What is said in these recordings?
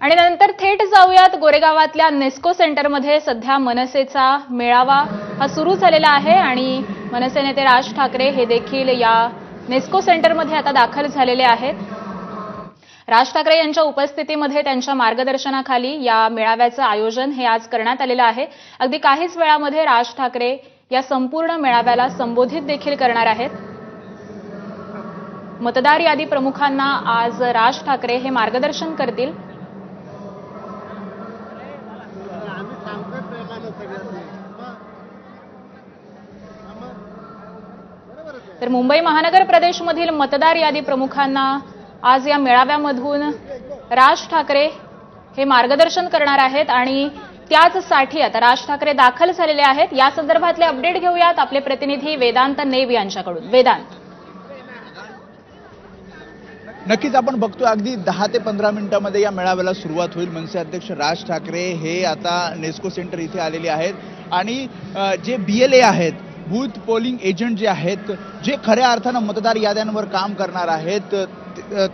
आणि नंतर थेट जाऊयात गोरेगावातल्या नेस्को सेंटरमध्ये सध्या मनसेचा मेळावा हा सुरू झालेला आहे आणि मनसे नेते राज ठाकरे हे देखील या नेस्को सेंटरमध्ये आता दाखल झालेले आहेत. राज ठाकरे यांच्या उपस्थितीमध्ये त्यांच्या मार्गदर्शनाखाली या मेळाव्याचं आयोजन हे आज करण्यात आलेलं आहे. अगदी काहीच वेळामध्ये राज ठाकरे या संपूर्ण मेळाव्याला संबोधित देखील करणार आहेत. मतदार यादी प्रमुखांना आज राज ठाकरे हे मार्गदर्शन करतील आम्ही सांगतोय प्रेमानं सगळ्यांनी बरोबर तर मुंबई महानगर प्रदेशमधील मतदार यादी प्रमुखांना आज या मेळाव्यामधून राज ठाकरे हे मार्गदर्शन करणार आहेत आणि त्याचसाठी आता राज ठाकरे दाखल झालेले आहेत. या संदर्भातले अपडेट घेऊयात आपले प्रतिनिधी वेदांत नेव यांच्याकडून. वेदांत. नक्कीच आपण बघतो अगदी दहा ते पंधरा मिनिटांमध्ये या मेळाव्याला सुरुवात होईल. मनसे अध्यक्ष राज ठाकरे हे आता नेस्को सेंटर इथे आलेले आहेत. आणि जे बी एल ए आहेत बूथ पोलिंग एजंट जे आहेत जे खऱ्या अर्थानं मतदार याद्यांवर काम करणार आहेत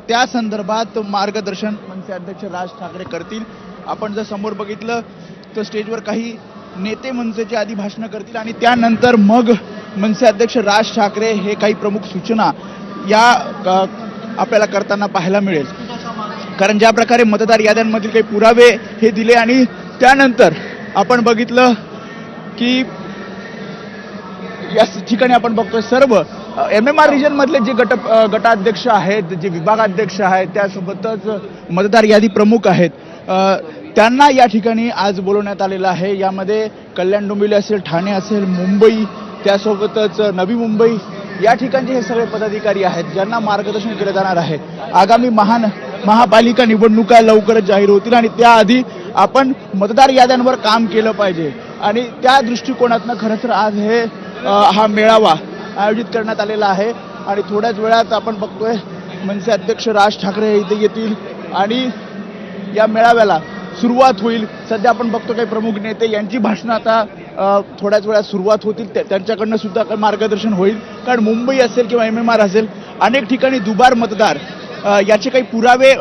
त्या संदर्भात मार्गदर्शन मनसे अध्यक्ष राज ठाकरे करतील. आपण जर समोर बघितलं तर स्टेजवर काही नेते मनसेचे आधी भाषणं करतील आणि त्यानंतर मग मनसे अध्यक्ष राज ठाकरे हे काही प्रमुख सूचना या का आपल्याला करताना पाहायला मिळेल. कारण ज्या प्रकारे मतदार याद्यांमधील काही पुरावे हे दिले आणि त्यानंतर आपण बघितलं की या ठिकाणी आपण बघतोय सर्व एम एम आर रिजनमधले जे गट गटाध्यक्ष आहेत जे विभागाध्यक्ष आहेत त्यासोबतच मतदार यादी प्रमुख आहेत. त्यांना या ठिकाणी आज बोलवण्यात आलेलं आहे. यामध्ये कल्याण डोंबिवली असेल ठाणे असेल मुंबई त्यासोबतच नवी मुंबई या ठिकाणचे हे सगळे पदाधिकारी आहेत ज्यांना मार्गदर्शन केलं जाणार आहे. आगामी महान महापालिका निवडणुका लवकरच जाहीर होतील आणि त्याआधी आपण मतदार याद्यांवर काम केलं पाहिजे. आणि त्या दृष्टिकोनातनं खरं तर आज हे हा मेळावा आयोजित करण्यात आलेला आहे. आणि थोड्याच वेळात आपण बघतोय मनसे अध्यक्ष राज ठाकरे हे इथे येतील. आणि या मेळाव्याला सुरुवात होईल. सध्या आपण बघतो काही प्रमुख नेते यांची भाषणं आता थोड्याच वेळात सुरुवात होतील. त्या- त्यांच्याकडनं सुद्धा मार्गदर्शन होईल. कारण मुंबई असेल किंवा एम एम आर असेल अनेक ठिकाणी दुबार मतदार याचे काही पुरावे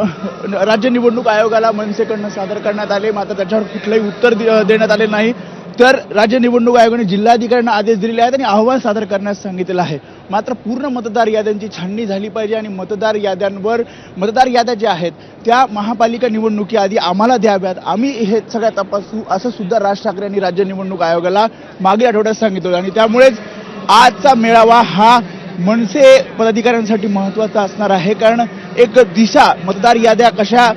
राज्य निवडणूक आयोगाला मनसेकडनं सादर करण्यात आले मात्र त्याच्यावर कुठलंही उत्तर दे- देण्यात आले नाही. तर राज्य निवडणूक आयोगाने जिल्हाधिकाऱ्यांना आदेश दिलेले आहेत आणि अहवाल सादर करण्यास सांगितलेलं आहे. मात्र पूर्ण मतदार याद्यांची छाननी झाली पाहिजे आणि मतदार याद्यांवर मतदार याद्या ज्या आहेत त्या महापालिका निवडणुकीआधी आम्हाला द्याव्यात. आम्ही हे सगळ्या तपासू असं सुद्धा राज ठाकरे यांनी राज्य निवडणूक आयोगाला मागील आठवड्यात सांगितलं आणि त्यामुळेच आजचा मेळावा हा मनसे पदाधिकाऱ्यांसाठी महत्त्वाचा असणार आहे. कारण एक दिशा मतदार याद्या कशा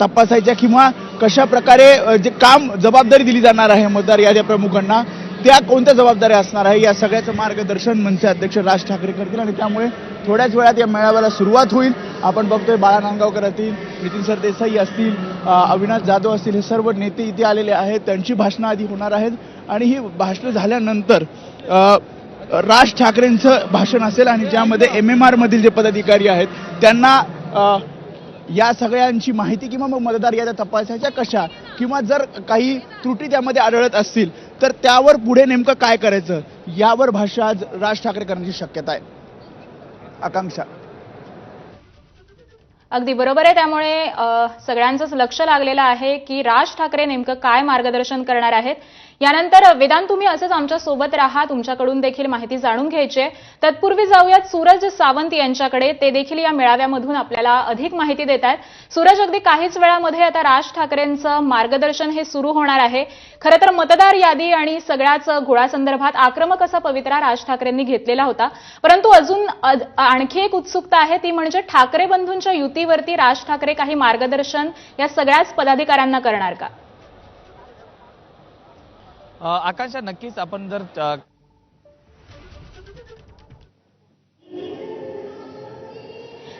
तपासायच्या किंवा कशा प्रकारे जे काम जबाबदारी दिली जाणार आहे मतदार याद्या प्रमुखांना त्या कोणत्या जबाबदाऱ्या असणार आहे या सगळ्याचं मार्गदर्शन मनसे अध्यक्ष राज ठाकरे करतील आणि त्यामुळे थोड्याच वेळात या मेळाव्याला सुरुवात होईल. आपण बघतोय बाळा नांदगावकर असतील नितीन सरदेसाई असतील अविनाश जाधव असतील हे सर्व नेते इथे आलेले आहेत. त्यांची भाषणं आधी होणार आहेत. आणि ही भाषणं झाल्यानंतर राज ठाकरेंचं भाषण असेल आणि ज्यामध्ये एम एम आर मधील जे पदाधिकारी आहेत त्यांना या सगळ्यांची माहिती किंवा मग मतदार याद्या तपासायच्या कशा? किंवा जर काही त्रुटी त्यामध्ये आढळत असतील तर त्यावर पुढे नेमकं काय करायचं? यावर भाषा आज राज ठाकरे करण्याची शक्यता आहे. आकांक्षा. अगदी बरोबर आहे. त्यामुळे सगळ्यांचंच लक्ष लागलेलं आहे की राज ठाकरे नेमकं काय मार्गदर्शन करणार आहेत? यानंतर वेदांत तुम्ही असंच आमच्यासोबत राहा. तुमच्याकडून देखील माहिती जाणून घ्यायची तत्पूर्वी जाऊयात सूरज सावंत यांच्याकडे. ते देखील या मेळाव्यामधून आपल्याला अधिक माहिती देत आहेत. सूरज अगदी काहीच वेळामध्ये आता राज ठाकरेंचं मार्गदर्शन हे सुरू होणार आहे. खरं तर मतदार यादी आणि सगळ्याच घोळासंदर्भात आक्रमक असा पवित्रा राज ठाकरेंनी घेतलेला होता. परंतु अजून अद- आणखी एक उत्सुकता आहे ती म्हणजे ठाकरे बंधूंच्या युतीवरती राज ठाकरे काही मार्गदर्शन या सगळ्याच पदाधिकाऱ्यांना करणार का? आकांक्षा नक्कीच आपण जर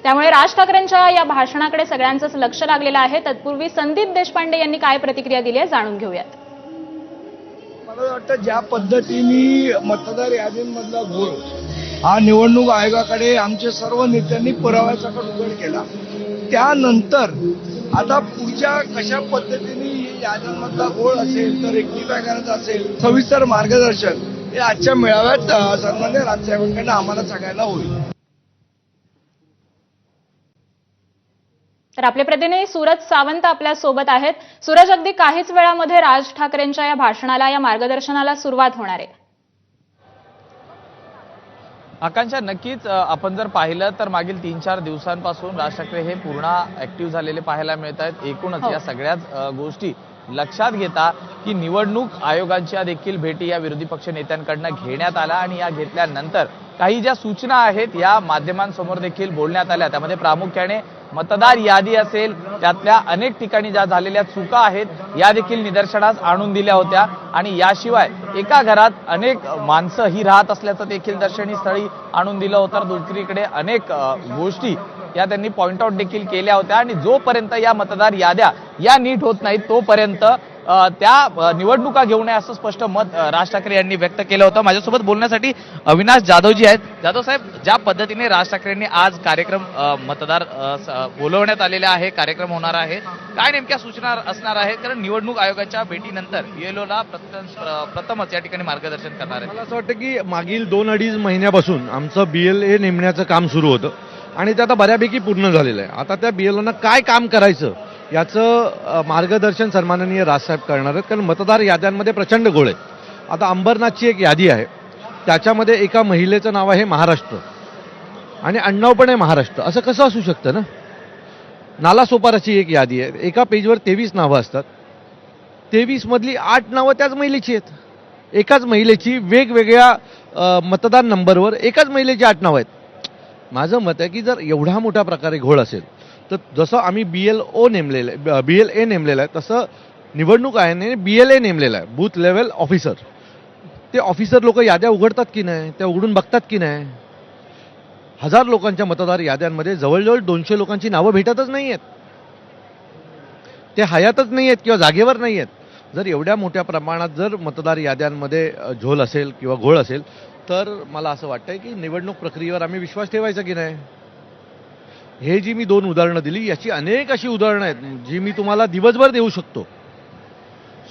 त्यामुळे राज ठाकरेंच्या या भाषणाकडे सगळ्यांचंच लक्ष लागलेलं आहे. तत्पूर्वी संदीप देशपांडे यांनी काय प्रतिक्रिया दिली आहे जाणून घेऊयात. मला वाटतं ज्या पद्धतीने मतदार यादींमधला घोळ हा निवडणूक आयोगाकडे आमचे सर्व नेत्यांनी पुराव्याचा उघड केला. त्यानंतर आता पुढच्या कशा पद्धतीने ही गोळ असेल तर रेक्टिफाय करायचा असेल सविस्तर मार्गदर्शन हे आजच्या मेळाव्यात सन्मान्य राजसाहेबांकडनं आम्हाला सांगायला होईल. तर आपले प्रतिनिधी सूरज सावंत आपल्यासोबत आहेत. सूरज अगदी काहीच वेळामध्ये राज ठाकरेंच्या या भाषणाला या मार्गदर्शनाला सुरुवात होणार आहे. आकांक्षा नक्कीच आपण जर पाहिलं तर मागील तीन चार दिवसांपासून राज ठाकरे हे पूर्ण ऍक्टिव्ह झालेले पाहायला मिळत आहेत एकूणच हो. या सगळ्याच गोष्टी लक्षात घेता की निवडणूक आयोगांच्या देखील भेटी या विरोधी पक्ष नेत्यांकडनं घेण्यात आल्या आणि या घेतल्यानंतर काही ज्या सूचना आहेत या माध्यमांसमोर देखील बोलण्यात आल्या त्यामध्ये प्रामुख्याने मतदार यादी असेल त्यातल्या अनेक ठिकाणी ज्या झालेल्या चुका आहेत या देखील निदर्शनास आणून दिल्या होत्या. आणि याशिवाय एका घरात अनेक माणसं ही राहत असल्याचं देखील दर्शनी स्थळी आणून दिलं होतं. दुसरीकडे अनेक गोष्टी या त्यांनी पॉइंट आउट देखील केल्या होत्या. आणि जोपर्यंत या मतदार याद्या या नीट होत नाहीत तोपर्यंत त्या निवडणुका घेऊ नये असं स्पष्ट मत राज ठाकरे यांनी व्यक्त केलं होतं. माझ्यासोबत बोलण्यासाठी अविनाश जाधवजी आहेत. जाधव साहेब ज्या पद्धतीने राज ठाकरेंनी आज कार्यक्रम मतदार बोलवण्यात आलेला आहे कार्यक्रम होणार आहे काय नेमक्या सूचना असणार आहेत कारण निवडणूक आयोगाच्या भेटीनंतर येलोला प्रथम प्रथमच या ठिकाणी मार्गदर्शन करणार आहे मला असं वाटतं की मागील दोन अडीच महिन्यापासून आमचं बी एल ए नेमण्याचं काम सुरू होतं आणि ते आता बऱ्यापैकी पूर्ण झालेलं आहे. आता त्या बी एल काय काम करायचं याचं मार्गदर्शन सन्माननीय राजसाहेब करणार आहेत. कारण मतदार याद्यांमध्ये प्रचंड गोळ आहेत. आता अंबरनाथची एक यादी आहे. त्याच्यामध्ये एका महिलेचं नाव आहे महाराष्ट्र. आणि अण्णाव पण आहे महाराष्ट्र. असं कसं असू शकतं ना? नालासोपाराची एक यादी आहे. एका पेजवर तेवीस नावं असतात. तेवीसमधली आठ नावं त्याच महिलेची आहेत. एकाच महिलेची वेगवेगळ्या मतदान नंबरवर एकाच महिलेची आठ नावं आहेत. माझं मत आहे की जर एवढा मोठा प्रकारे घोळ असेल तर जसं आम्ही बी एल ओ नेमलेलं आहे बी एल ए नेमलेलं आहे तसं निवडणूक आयोगाने बी एल ए नेमलेलं आहे बूथ लेवल ऑफिसर ते ऑफिसर लोक याद्या उघडतात की नाही? त्या उघडून बघतात की नाही? हजार लोकांच्या मतदार याद्यांमध्ये जवळजवळ दोनशे लोकांची नावं भेटतच नाही आहेत ते हयातच नाही आहेत किंवा जागेवर नाही आहेत जर एवढ्या मोठ्या प्रमाणात जर मतदार याद्यांमध्ये झोल असेल किंवा घोळ असेल तर मला असं वाटतंय की निवडणूक प्रक्रियेवर आम्ही विश्वास ठेवायचा की नाही? हे जी मी दोन उदाहरणं दिली याची अनेक अशी उदाहरणं आहेत जी मी तुम्हाला दिवसभर देऊ शकतो.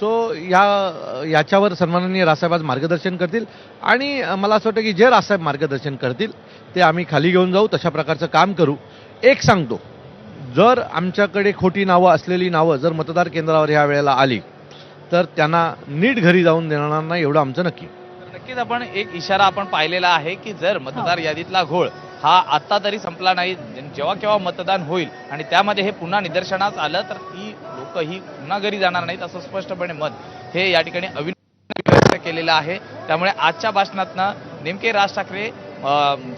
सो या याच्यावर सन्माननीय राजसाहेब आज मार्गदर्शन करतील आणि मला असं वाटतं की जे राजसाहेब मार्गदर्शन करतील ते आम्ही खाली घेऊन जाऊ तशा प्रकारचं काम करू. एक सांगतो जर आमच्याकडे खोटी नावं असलेली नावं जर मतदार केंद्रावर ह्या वेळेला आली तर त्यांना नीट घरी जाऊन देणार नाही एवढं आमचं नक्की. नक्कीच आपण एक इशारा आपण पाहिलेला आहे की जर मतदार यादीतला घोळ हा आत्ता तरी संपला नाही. जेव्हा केव्हा मतदान होईल आणि त्यामध्ये हे पुन्हा निदर्शनास आलं तर ती लोक ही पुन्हा घरी जाणार नाहीत असं स्पष्टपणे मत हे या ठिकाणी अविनाश व्यक्त केलेलं आहे. त्यामुळे आजच्या भाषणातनं नेमके राज ठाकरे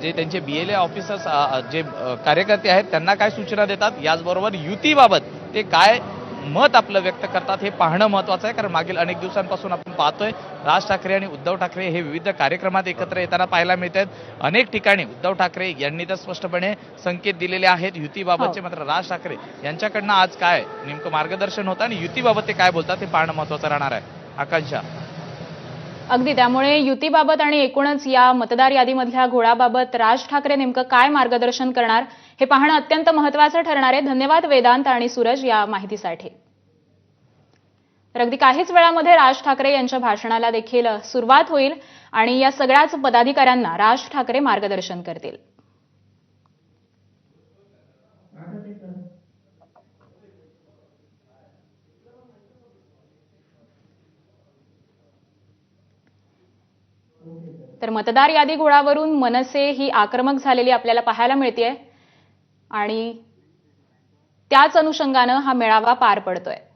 जे त्यांचे बी एल ए ऑफिसर्स जे कार्यकर्ते आहेत त्यांना काय सूचना देतात? याचबरोबर युतीबाबत ते काय मत आपलं व्यक्त करतात हे पाहणं महत्वाचं आहे कारण मागील अनेक दिवसांपासून आपण पाहतोय राज ठाकरे आणि उद्धव ठाकरे हे विविध कार्यक्रमात एकत्र येताना पाहायला मिळत आहेत अनेक ठिकाणी उद्धव ठाकरे यांनी तर स्पष्टपणे संकेत दिलेले आहेत युतीबाबतचे मात्र राज ठाकरे यांच्याकडनं आज काय नेमकं मार्गदर्शन होतं आणि युतीबाबत ते काय बोलतात हे पाहणं महत्वाचं राहणार आहे. आकांक्षा. अगदी त्यामुळे युतीबाबत आणि एकूणच या मतदार यादीमधल्या घोळाबाबत राज ठाकरे नेमकं काय मार्गदर्शन करणार हे पाहणं अत्यंत महत्वाचं ठरणार आहे. धन्यवाद वेदांत आणि सूरज या माहितीसाठी. तर अगदी काहीच वेळामध्ये राज ठाकरे यांच्या भाषणाला देखील सुरुवात होईल आणि या सगळ्याच पदाधिकाऱ्यांना राज ठाकरे मार्गदर्शन करतील. तर मतदार यादी घोळावरून मनसे ही आक्रमक झालेली आपल्याला पाहायला मिळतेय. आणि त्याच अनुषंगानं हा मेळावा पार पडतोय.